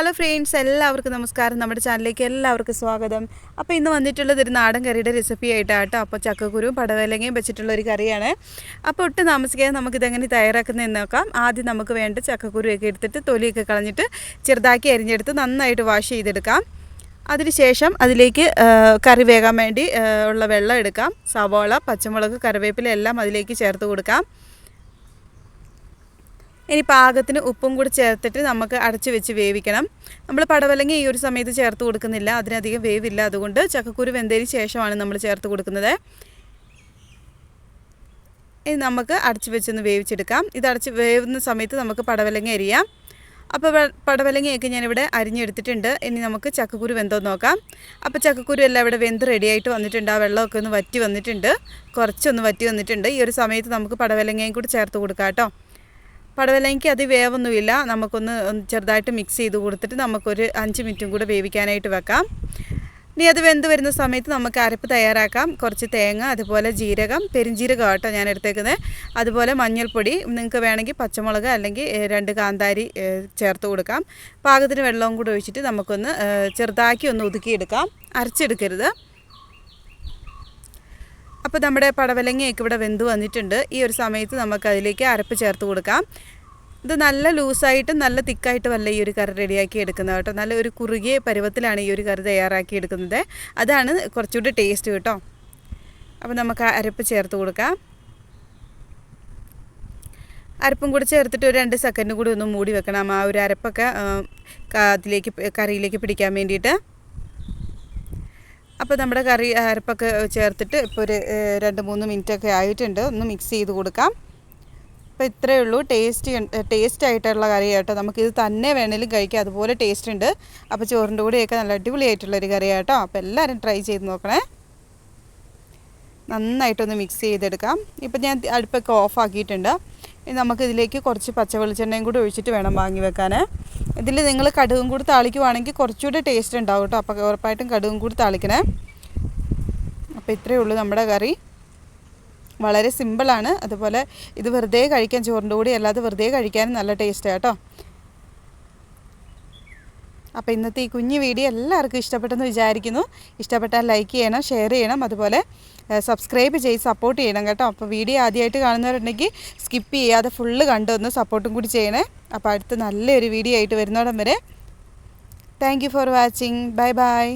Hello friends എല്ലാവർക്കും നമസ്കാരം. നമ്മുടെ ചാനലിലേക്ക് എല്ലാവർക്കും സ്വാഗതം. അപ്പോൾ ഇന്ന് വന്നിട്ടുള്ളത് ഒരു നാടൻ കറിയുടെ റെസിപ്പി ആയിട്ടാണ് കേട്ടോ അപ്പോൾ ചക്കക്കുരു പടവലങ്ങയും വെച്ചിട്ടുള്ള ഒരു കറിയാണ്. അപ്പോൾ ഒട്ടും താമസിക്കാതെ നമുക്കിതെങ്ങനെ തയ്യാറാക്കുന്നതെന്ന് നോക്കാം. ആദ്യം നമുക്ക് വേണ്ട ചക്കക്കുരുവൊക്കെ എടുത്തിട്ട് തൊലിയൊക്കെ കളഞ്ഞിട്ട് ചെറുതാക്കി അരിഞ്ഞെടുത്ത് നന്നായിട്ട് വാഷ് ചെയ്തെടുക്കാം. അതിനുശേഷം അതിലേക്ക് കറി വേകാൻ വേണ്ടി ഉള്ള വെള്ളം എടുക്കാം. സവാള പച്ചമുളക് കറിവേപ്പില എല്ലാം അതിലേക്ക് ചേർത്ത് കൊടുക്കാം. ഇനി പാകത്തിന് ഉപ്പും കൂടി ചേർത്തിട്ട് നമുക്ക് അടച്ചു വെച്ച് വേവിക്കണം. നമ്മൾ പടവലങ്ങ ഈ ഒരു സമയത്ത് ചേർത്ത് കൊടുക്കുന്നില്ല. അതിനധികം വേവില്ല. അതുകൊണ്ട് ചക്കക്കുരു വെന്തതിന് ശേഷമാണ് നമ്മൾ ചേർത്ത് കൊടുക്കുന്നത്. ഇനി നമുക്ക് അടച്ചു വെച്ചൊന്ന് വേവിച്ചെടുക്കാം. ഇത് അടച്ച് വേവുന്ന സമയത്ത് നമുക്ക് പടവലങ്ങ അരിയാം. അപ്പോൾ പടവലങ്ങയൊക്കെ ഞാനിവിടെ അരിഞ്ഞെടുത്തിട്ടുണ്ട്. ഇനി നമുക്ക് ചക്കക്കുരു വെന്തോ നോക്കാം. അപ്പോൾ ചക്കക്കുരു എല്ലാം ഇവിടെ വെന്ത് റെഡിയായിട്ട് വന്നിട്ടുണ്ട്. ആ വെള്ളമൊക്കെ ഒന്ന് വറ്റി വന്നിട്ടുണ്ട്. കുറച്ചൊന്ന് വറ്റി വന്നിട്ടുണ്ട്. ഈ ഒരു സമയത്ത് നമുക്ക് പടവലങ്ങയും കൂടി ചേർത്ത് കൊടുക്കാം കേട്ടോ. പടവലങ്ങയ്ക്ക് അത് വേവൊന്നുമില്ല നമുക്കൊന്ന് ചെറുതായിട്ട് മിക്സ് ചെയ്ത് കൊടുത്തിട്ട് നമുക്കൊരു അഞ്ച് മിനിറ്റും കൂടെ വേവിക്കാനായിട്ട് വെക്കാം. ഇനി അത് വെന്ത് വരുന്ന സമയത്ത് നമുക്ക് അരപ്പ് തയ്യാറാക്കാം. കുറച്ച് തേങ്ങ അതുപോലെ ജീരകം പെരിഞ്ജീരകം കേട്ടോ ഞാൻ എടുത്തേക്കുന്നത് അതുപോലെ മഞ്ഞൾപ്പൊടി നിങ്ങൾക്ക് വേണമെങ്കിൽ പച്ചമുളക് അല്ലെങ്കിൽ രണ്ട് കാന്താരി ചേർത്ത് കൊടുക്കാം. പാകത്തിന് വെള്ളവും കൂടെ ഒഴിച്ചിട്ട് നമുക്കൊന്ന് ചെറുതാക്കി ഒന്ന് ഒതുക്കിയെടുക്കാം. അരച്ചെടുക്കരുത്. അപ്പോൾ നമ്മുടെ പടവലങ്ങയൊക്കെ ഇവിടെ വെന്ത് വന്നിട്ടുണ്ട്. ഈ ഒരു സമയത്ത് നമുക്ക് അതിലേക്ക് അരപ്പ് ചേർത്ത് കൊടുക്കാം. ഇത് നല്ല ലൂസായിട്ടും നല്ല തിക്കായിട്ടും അല്ല ഈ ഒരു കറി റെഡിയാക്കി എടുക്കുന്നത് കേട്ടോ. നല്ല ഒരു കുറുകിയ പരുവത്തിലാണ് ഈ ഒരു കറി തയ്യാറാക്കി എടുക്കുന്നത്. അതാണ് കുറച്ചുകൂടി ടേസ്റ്റ് കേട്ടോ. അപ്പോൾ നമുക്ക് അരപ്പ് ചേർത്ത് കൊടുക്കാം. അരപ്പും കൂടി ചേർത്തിട്ട് ഒരു രണ്ട് സെക്കൻഡ് കൂടി ഒന്ന് മൂടി വെക്കണം. ആ ഒരു അരപ്പൊക്കെ അതിലേക്ക് കറിയിലേക്ക് പിടിക്കാൻ വേണ്ടിയിട്ട്. അപ്പോൾ നമ്മുടെ കറി അരപ്പൊക്കെ ചേർത്തിട്ട് ഇപ്പോൾ ഒരു രണ്ട് മൂന്ന് മിനിറ്റ് ഒക്കെ ആയിട്ടുണ്ട്. ഒന്ന് മിക്സ് ചെയ്ത് കൊടുക്കാം. അപ്പോൾ ഇത്രയേ ഉള്ളൂ. ടേസ്റ്റ് ടേസ്റ്റ് ആയിട്ടുള്ള കറി കേട്ടോ. നമുക്കിത് തന്നെ വേണേലും കഴിക്കാം. അതുപോലെ ടേസ്റ്റ് ഉണ്ട്. അപ്പോൾ ചോറിന്റെ കൂടെയൊക്കെ നല്ല അടിപൊളിയായിട്ടുള്ളൊരു കറി കേട്ടോ. അപ്പോൾ എല്ലാവരും ട്രൈ ചെയ്ത് നോക്കണേ. നന്നായിട്ടൊന്ന് മിക്സ് ചെയ്തെടുക്കാം. ഇപ്പം ഞാൻ അടുപ്പൊക്കെ ഓഫ് ആക്കിയിട്ടുണ്ട്. ഇനി നമുക്ക് ഇതിലേക്ക് കുറച്ച് പച്ച വെളിച്ചെണ്ണയും കൂടി ഒഴിച്ചിട്ട് വേണം വാങ്ങി വെക്കാൻ ഇതിൽ നിങ്ങൾ കടുകും കൂടി താളിക്കുവാണെങ്കിൽ കുറച്ചുകൂടി ടേസ്റ്റ് ഉണ്ടാവും കേട്ടോ. അപ്പോൾ ഉറപ്പായിട്ടും കടുകും കൂടി താളിക്കണേ. അപ്പോൾ ഇത്രയേ ഉള്ളൂ നമ്മുടെ കറി. വളരെ സിമ്പിളാണ് അതുപോലെ ഇത് വെറുതെ കഴിക്കാൻ ചോറിന്റെ കൂടി അല്ലാതെ വെറുതെ കഴിക്കാനും നല്ല ടേസ്റ്റാണ് കേട്ടോ. അപ്പോൾ ഇന്നത്തെ ഈ കുഞ്ഞു വീഡിയോ എല്ലാവർക്കും ഇഷ്ടപ്പെട്ടെന്ന് വിചാരിക്കുന്നു. ഇഷ്ടപ്പെട്ടാൽ ലൈക്ക് ചെയ്യണം ഷെയർ ചെയ്യണം. അതുപോലെ സബ്സ്ക്രൈബ് ചെയ്ത് സപ്പോർട്ട് ചെയ്യണം കേട്ടോ. അപ്പോൾ വീഡിയോ ആദ്യമായിട്ട് കാണുന്നവരുണ്ടെങ്കിൽ സ്കിപ്പ് ചെയ്യാതെ ഫുള്ള് കണ്ടൊന്ന് സപ്പോർട്ടും കൂടി ചെയ്യണേ. അപ്പോൾ അടുത്ത് നല്ലൊരു വീഡിയോ ആയിട്ട് വരുന്നോടം വരെ. Thank for watching bye bye